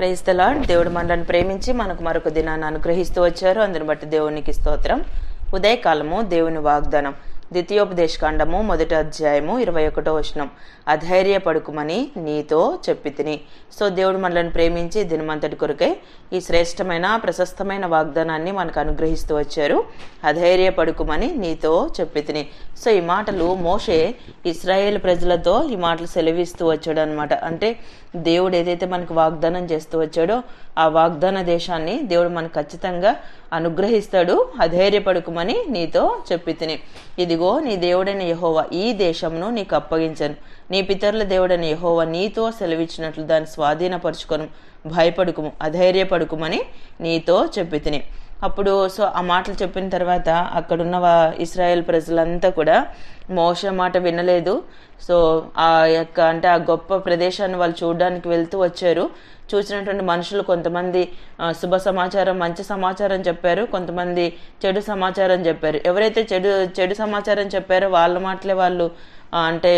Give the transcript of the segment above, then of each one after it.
Praise the lord. దేవుడు మనలను ప్రేమించి మనకు మరొక దినాన్ని అనుగ్రహిస్తూ వచ్చారు. అందుని బట్టి దేవునికి స్తోత్రం. ఉదయకాలము దేవుని వాగ్దానం. ద్వితీయోపదేశకాండము మొదటి అధ్యాయము ఇరవై ఒకటో వచనం. అధైర్యపడుకుమని నీతో చెప్పి తిని సో దేవుడు మనల్ని ప్రేమించి దినమంతటి కొరకై ఈ శ్రేష్టమైన ప్రశస్తమైన వాగ్దానాన్ని మనకు అనుగ్రహిస్తూ వచ్చారు. అధైర్యపడుకుమని నీతో చెప్పి తిని సో ఈ మాటలు మోషే ఇస్రాయేల్ ప్రజలతో ఈ మాటలు సెలవిస్తూ వచ్చాడు అనమాట అంటే దేవుడు ఏదైతే మనకు వాగ్దానం చేస్తూ వచ్చాడో ఆ వాగ్దాన దేశాన్ని దేవుడు మనకు ఖచ్చితంగా అనుగ్రహిస్తాడు. అధైర్యపడుకుమని నీతో చెప్పి తిని ఇదిగో నీ దేవుడైన యహోవా ఈ దేశంను నీకు అప్పగించను. నీ పితరుల దేవుడైన యహోవా నీతో సెలవిచ్చినట్లు దాన్ని స్వాధీనపరుచుకొను. భయపడుకుము అధైర్యపడుకుమని నీతో చెప్పి తిని అప్పుడు సో ఆ మాటలు చెప్పిన తర్వాత అక్కడున్న వా- ఇస్రాయేల్ ప్రజలంతా కూడా మోస మాట వినలేదు. సో ఆ యొక్క అంటే ఆ గొప్ప ప్రదేశాన్ని వాళ్ళు చూడడానికి వెళ్తూ వచ్చారు. చూసినటువంటి మనుషులు కొంతమంది శుభ సమాచారం మంచి సమాచారం చెప్పారు. కొంతమంది చెడు సమాచారం చెప్పారు. ఎవరైతే చెడు చెడు సమాచారం చెప్పారో వాళ్ళ మాటలే వాళ్ళు అంటే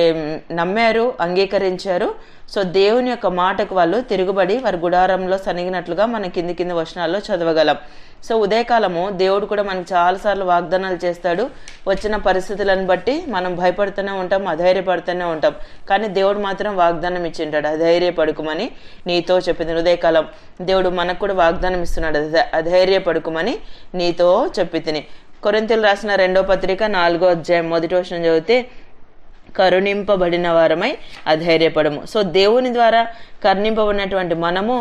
నమ్మారు అంగీకరించారు. సో దేవుని యొక్క మాటకు వాళ్ళు తిరుగుబడి వారి గుడారంలో సనిగినట్లుగా మన కింది కింది వచనాల్లో చదవగలం. సో ఉదయకాలము దేవుడు కూడా మనకు చాలాసార్లు వాగ్దానాలు చేస్తాడు. వచ్చిన పరిస్థితులను బట్టి మన మనం భయపడుతూనే ఉంటాం అధైర్యపడుతూనే ఉంటాం. కానీ దేవుడు మాత్రం వాగ్దానం ఇచ్చింటాడు అధైర్యపడుకుమని నీతో చెప్పింది. హృదయకాలం దేవుడు మనకు కూడా వాగ్దానం ఇస్తున్నాడు అధ- అధైర్యపడుకుమని నీతో చెప్పి తిని కొరింతలు రాసిన రెండో పత్రిక నాలుగో అధ్యాయం మొదటి వచ్చిన చదివితే కరుణింపబడిన వారమై అధైర్యపడము. సో దేవుని ద్వారా కర్ణింపబడినటువంటి మనము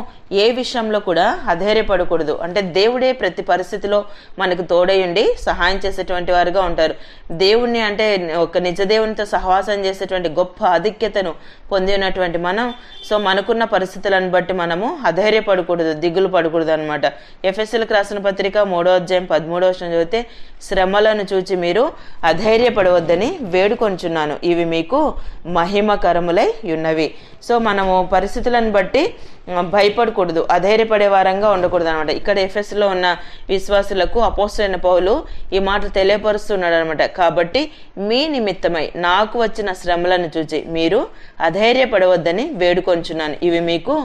ఏ విషయంలో కూడా అధైర్యపడకూడదు. అంటే దేవుడే ప్రతి పరిస్థితిలో మనకు తోడయుండి సహాయం చేసేటువంటి వారుగా ఉంటారు. దేవుణ్ణి అంటే ఒక నిజ దేవునితో సహవాసం చేసేటువంటి గొప్ప ఆధిక్యతను పొంది ఉన్నటువంటి మనం సో మనకున్న పరిస్థితులను బట్టి మనము అధైర్యపడకూడదు దిగులు పడకూడదు అనమాట ఎఫ్ఎస్ఎల్కి రాసిన పత్రిక మూడో అధ్యాయం పదమూడో వచ్చిన చదివితే శ్రమలను చూచి మీరు అధైర్యపడవద్దని వేడుకొంచున్నాను. ఇవి మీకు మహిమకరములై ఉన్నవి. సో మనము పరిస్థితులను బట్టి భయపడకూడదు అధైర్యపడే వారంగా ఉండకూడదు అనమాట ఇక్కడ ఎఫ్ఎస్లో ఉన్న విశ్వాసులకు అపోసరైన పౌలు ఈ మాట తెలియపరుస్తున్నాడు అనమాట కాబట్టి మీ నిమిత్తమై నాకు వచ్చిన శ్రమలను చూచి మీరు అధైర్యపడవద్దని వేడుకొంచున్నాను. ఇవి మీకు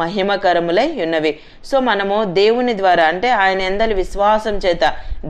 మహిమకరములై ఉన్నవి. సో మనము దేవుని ద్వారా అంటే ఆయన ఎందలి విశ్వాసం చేత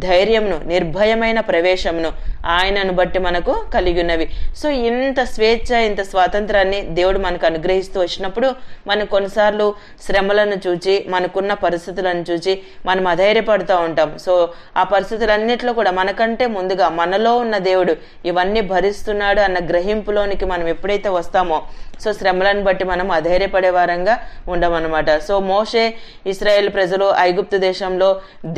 ధైర్యంను నిర్భయమైన ప్రవేశమును ఆయనను బట్టి మనకు కలిగి ఉన్నవి. సో ఇంత స్వేచ్ఛ ఇంత స్వాతంత్రాన్ని దేవుడు మనకు అనుగ్రహిస్తూ వచ్చినప్పుడు మనం కొన్నిసార్లు శ్రమలను చూచి మనకున్న పరిస్థితులను చూచి మనం అధైర్యపడుతూ ఉంటాం. సో ఆ పరిస్థితులన్నిట్లో కూడా మనకంటే ముందుగా మనలో ఉన్న దేవుడు ఇవన్నీ భరిస్తున్నాడు అన్న గ్రహింపులోనికి మనం ఎప్పుడైతే వస్తామో సో శ్రమలను బట్టి మనం అధైర్యపడే వారంగా ఉండమన్నమాట. సో మోషే ఇస్రాయేల్ ప్రజలు ఐగుప్తు దేశంలో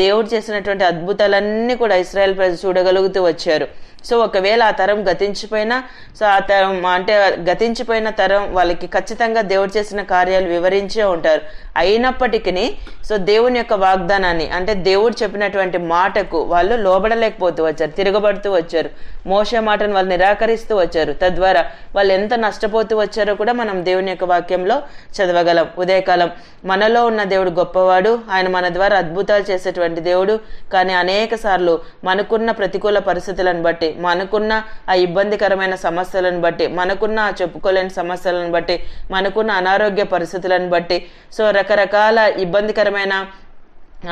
దేవుడు చేసినటువంటి అద్భుతాలన్నీ కూడా ఇస్రాయేల్ ప్రజలు చూడగలుగుతూ వచ్చారు. సో ఒకవేళ ఆ తరం గతించిపోయినా సో ఆ తరం అంటే గతించిపోయిన తరం వాళ్ళకి ఖచ్చితంగా దేవుడు చేసిన కార్యాలు వివరించే ఉంటారు. అయినప్పటికీ సో దేవుని యొక్క వాగ్దానాన్ని అంటే దేవుడు చెప్పినటువంటి మాటకు వాళ్ళు లోబడలేకపోతూ వచ్చారు తిరగబడుతూ వచ్చారు. మోసే మాటను వాళ్ళు నిరాకరిస్తూ వచ్చారు. తద్వారా వాళ్ళు ఎంత నష్టపోతూ వచ్చారో కూడా మనం దేవుని యొక్క వాక్యంలో చదవగలం. ఉదయకాలం మనలో ఉన్న దేవుడు గొప్పవాడు ఆయన మన ద్వారా అద్భుతాలు చేసేటువంటి దేవుడు కానీ అనేక సార్లు మనకున్న ప్రతికూల పరిస్థితులను బట్టి మనకున్న ఆ ఇబ్బందికరమైన సమస్యలను బట్టి మనకున్న ఆ చెప్పుకోలేని సమస్యలను బట్టి మనకున్న అనారోగ్య పరిస్థితులను బట్టి సో రకరకాల ఇబ్బందికరమైన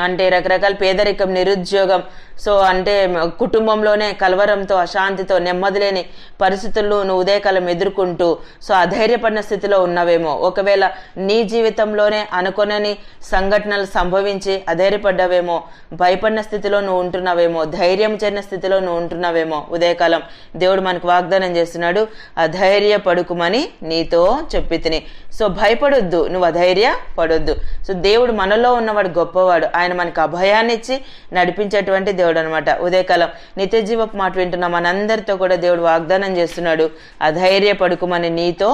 అంటే రకరకాల పేదరికం నిరుద్యోగం సో అంటే కుటుంబంలోనే కలవరంతో అశాంతితో నెమ్మది లేని పరిస్థితుల్లో నువ్వు ఉదయకాలం ఎదుర్కొంటూ సో అధైర్యపడిన స్థితిలో ఉన్నావేమో. ఒకవేళ నీ జీవితంలోనే అనుకొనని సంఘటనలు సంభవించి అధైర్యపడ్డావేమో భయపడిన స్థితిలో నువ్వు ఉంటున్నావేమో ధైర్యం చెందిన స్థితిలో నువ్వు ఉంటున్నావేమో ఉదయకాలం దేవుడు మనకు వాగ్దానం చేస్తున్నాడు అధైర్య పడుకుమని నీతో చెప్పి సో భయపడొద్దు నువ్వు అధైర్య పడొద్దు సో దేవుడు మనలో ఉన్నవాడు గొప్పవాడు. ఆయన ఆయన మనకు అభయాన్ని ఇచ్చి నడిపించేటువంటి దేవుడు అనమాట ఉదయకాలం నిత్య జీవపు మాట వింటున్న మనందరితో కూడా దేవుడు వాగ్దానం చేస్తున్నాడు. అధైర్య పడుకుమని నీతో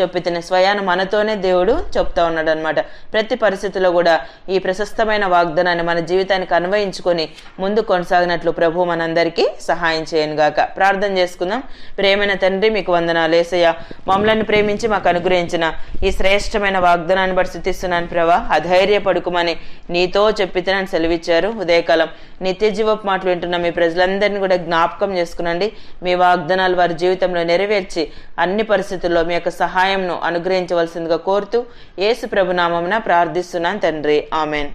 చెప్పిన స్వయాన మనతోనే దేవుడు చెప్తా ఉన్నాడు అనమాట ప్రతి పరిస్థితిలో కూడా ఈ ప్రశస్తమైన వాగ్దానాన్ని మన జీవితానికి అన్వయించుకొని ముందు కొనసాగినట్లు ప్రభు మనందరికీ సహాయం చేయను గాక. ప్రార్థన చేసుకుందాం. ప్రేమైన తండ్రి మీకు వందనాలు. ఏసయ్య మమ్మల్ని ప్రేమించి మాకు అనుగ్రహించిన ఈ శ్రేష్టమైన వాగ్దానాన్ని బట్టి స్థుతిస్తున్నాను ప్రభా. అధైర్య పడుకుమని నీతో చెప్పి చెప్పితేనని సెలవిచ్చారు. ఉదయకాలం నిత్య జీవపు మాటలు వింటున్న మీ ప్రజలందరినీ కూడా జ్ఞాపకం చేసుకునండి. మీ వాగ్దానాలు వారి జీవితంలో నెరవేర్చి అన్ని పరిస్థితుల్లో మీ యొక్క సహాయంను అనుగ్రహించవలసిందిగా కోరుతూ యేసు ప్రభునామమున ప్రార్థిస్తున్నాను తండ్రి. ఆమెన్.